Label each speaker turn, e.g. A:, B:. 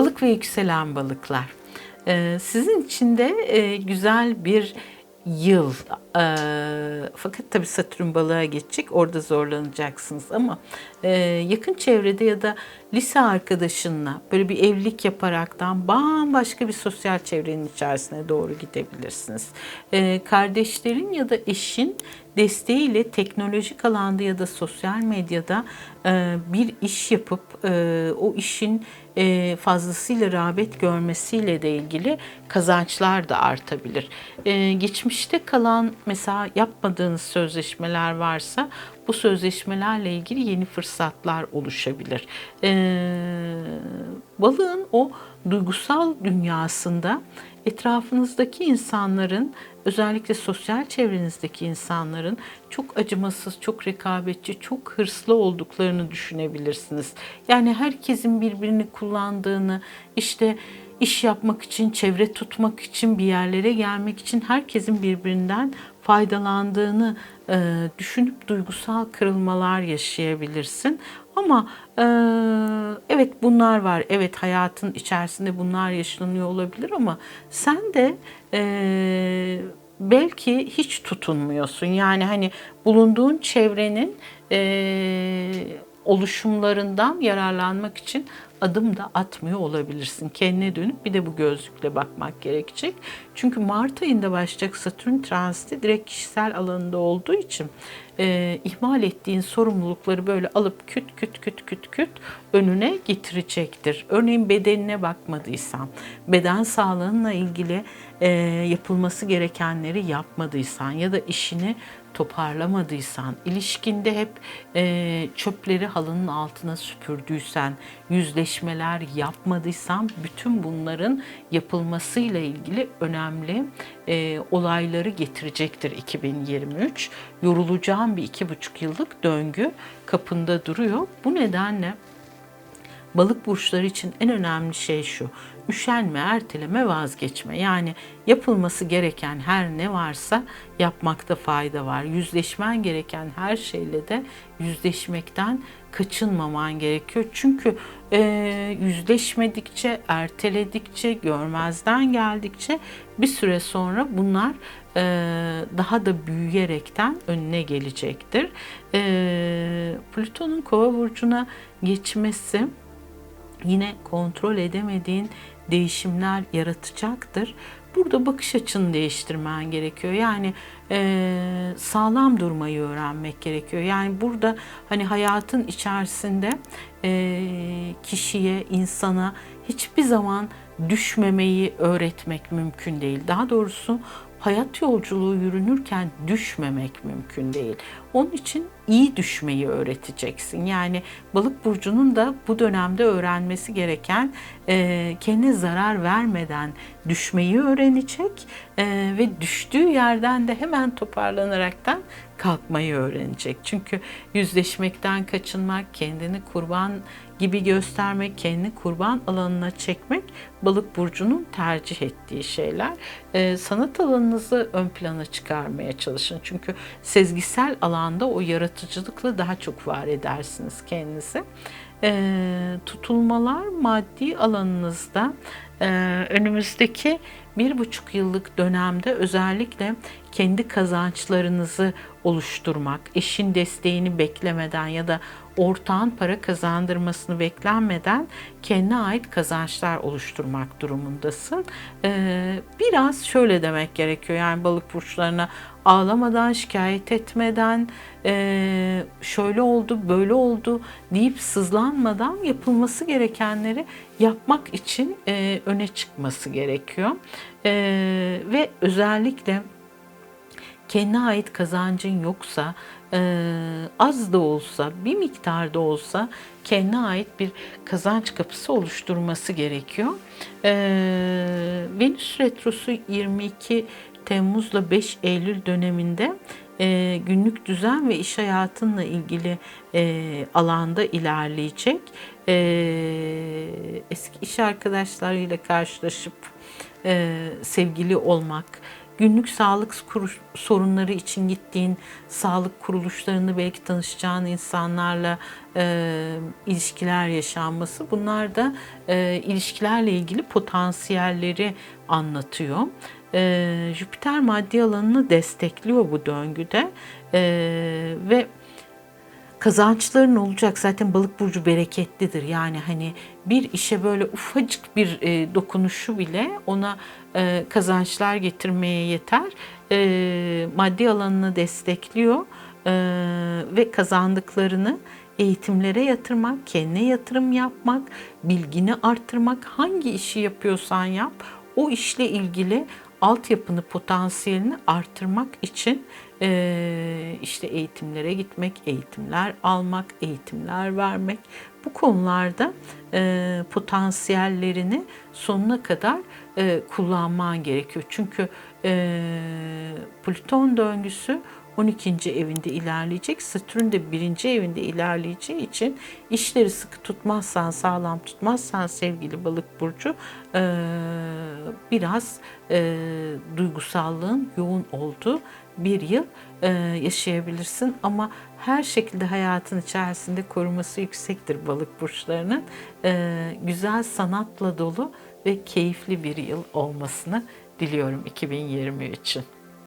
A: Balık ve yükselen balıklar. Ee, sizin için de e, güzel bir yıl. Fakat tabii Satürn balığa geçecek. Orada zorlanacaksınız ama e, yakın çevrede ya da lise arkadaşınla böyle bir evlilik yaparaktan bambaşka bir sosyal çevrenin içerisine doğru gidebilirsiniz. Ee, kardeşlerin ya da eşin desteğiyle teknolojik alanda ya da sosyal medyada e, bir iş yapıp e, o işin e, fazlasıyla rağbet görmesiyle de ilgili kazançlar da artabilir. E, geçmişte kalan mesela yapmadığınız sözleşmeler varsa bu sözleşmelerle ilgili yeni fırsatlar oluşabilir. E, balığın o duygusal dünyasında etrafınızdaki insanların özellikle sosyal çevrenizdeki insanların çok acımasız, çok rekabetçi, çok hırslı olduklarını düşünebilirsiniz. Yani herkesin birbirini kullandığını, işte iş yapmak için, çevre tutmak için, bir yerlere gelmek için herkesin birbirinden faydalandığını e, düşünüp duygusal kırılmalar yaşayabilirsin. Ama e, evet bunlar var. Evet hayatın içerisinde bunlar yaşanıyor olabilir ama sen de e, belki hiç tutunmuyorsun. Yani hani bulunduğun çevrenin e, oluşumlarından yararlanmak için adım da atmıyor olabilirsin. Kendine dönüp bir de bu gözlükle bakmak gerekecek. Çünkü Mart ayında başlayacak Satürn transiti direkt kişisel alanında olduğu için e, ihmal ettiğin sorumlulukları böyle alıp küt küt küt küt küt önüne getirecektir. Örneğin bedenine bakmadıysan, beden sağlığınla ilgili e, yapılması gerekenleri yapmadıysan ya da işini toparlamadıysan, ilişkinde hep e, çöpleri halının altına süpürdüysen, yüzleşmeler yapmadıysan bütün bunların yapılmasıyla ilgili önemli e, olayları getirecektir 2023. Yorulacağım bir iki buçuk yıllık döngü kapında duruyor. Bu nedenle balık burçları için en önemli şey şu. Üşenme, erteleme, vazgeçme. Yani yapılması gereken her ne varsa yapmakta fayda var. Yüzleşmen gereken her şeyle de yüzleşmekten kaçınmaman gerekiyor. Çünkü e, yüzleşmedikçe, erteledikçe, görmezden geldikçe bir süre sonra bunlar e, daha da büyüyerekten önüne gelecektir. E, Plüton'un kova burcuna geçmesi yine kontrol edemediğin değişimler yaratacaktır. Burada bakış açını değiştirmen gerekiyor. Yani e, sağlam durmayı öğrenmek gerekiyor. Yani burada hani hayatın içerisinde e, kişiye, insana hiçbir zaman düşmemeyi öğretmek mümkün değil. Daha doğrusu hayat yolculuğu yürünürken düşmemek mümkün değil. Onun için iyi düşmeyi öğreteceksin. Yani balık burcunun da bu dönemde öğrenmesi gereken e, kendine zarar vermeden düşmeyi öğrenecek e, ve düştüğü yerden de hemen toparlanaraktan kalkmayı öğrenecek. Çünkü yüzleşmekten kaçınmak, kendini kurban gibi göstermek, kendini kurban alanına çekmek balık burcunun tercih ettiği şeyler. Ee, sanat alanınızı ön plana çıkarmaya çalışın. Çünkü sezgisel alanda o yaratıcılıkla daha çok var edersiniz kendinizi. Ee, tutulmalar maddi alanınızda e, önümüzdeki bir buçuk yıllık dönemde özellikle kendi kazançlarınızı oluşturmak, eşin desteğini beklemeden ya da ortağın para kazandırmasını beklenmeden kendine ait kazançlar oluşturmak durumundasın. Ee, biraz şöyle demek gerekiyor yani balık burçlarına ağlamadan, şikayet etmeden, e, şöyle oldu, böyle oldu deyip sızlanmadan yapılması gerekenleri yapmak için e, öne çıkması gerekiyor. E, ve özellikle kendine ait kazancın yoksa e, az da olsa bir miktar da olsa kendine ait bir kazanç kapısı oluşturması gerekiyor. E, Venüs Retrosu 22 Temmuz'la 5 Eylül döneminde e, günlük düzen ve iş hayatınla ilgili e, alanda ilerleyecek. E, eski iş arkadaşlarıyla karşılaşıp e, sevgili olmak, günlük sağlık sorunları için gittiğin sağlık kuruluşlarını belki tanışacağın insanlarla e, ilişkiler yaşanması bunlar da e, ilişkilerle ilgili potansiyelleri anlatıyor. E, Jüpiter maddi alanını destekliyor bu döngüde E, ve kazançların olacak. Zaten balık burcu bereketlidir. Yani hani bir işe böyle ufacık bir e, dokunuşu bile ona e, kazançlar getirmeye yeter. E, maddi alanını destekliyor e, ve kazandıklarını eğitimlere yatırmak, kendine yatırım yapmak, bilgini arttırmak, hangi işi yapıyorsan yap, o işle ilgili altyapını, potansiyelini arttırmak için eee, işte eğitimlere gitmek, eğitimler almak, eğitimler vermek bu konularda eee, potansiyellerini sonuna kadar eee, kullanman gerekiyor. Çünkü eee, Plüton döngüsü 12. evinde ilerleyecek. Satürn de 1. evinde ilerleyeceği için işleri sıkı tutmazsan, sağlam tutmazsan sevgili balık burcu biraz duygusallığın yoğun olduğu bir yıl yaşayabilirsin. Ama her şekilde hayatın içerisinde koruması yüksektir balık burçlarının. Güzel sanatla dolu ve keyifli bir yıl olmasını diliyorum 2023 için.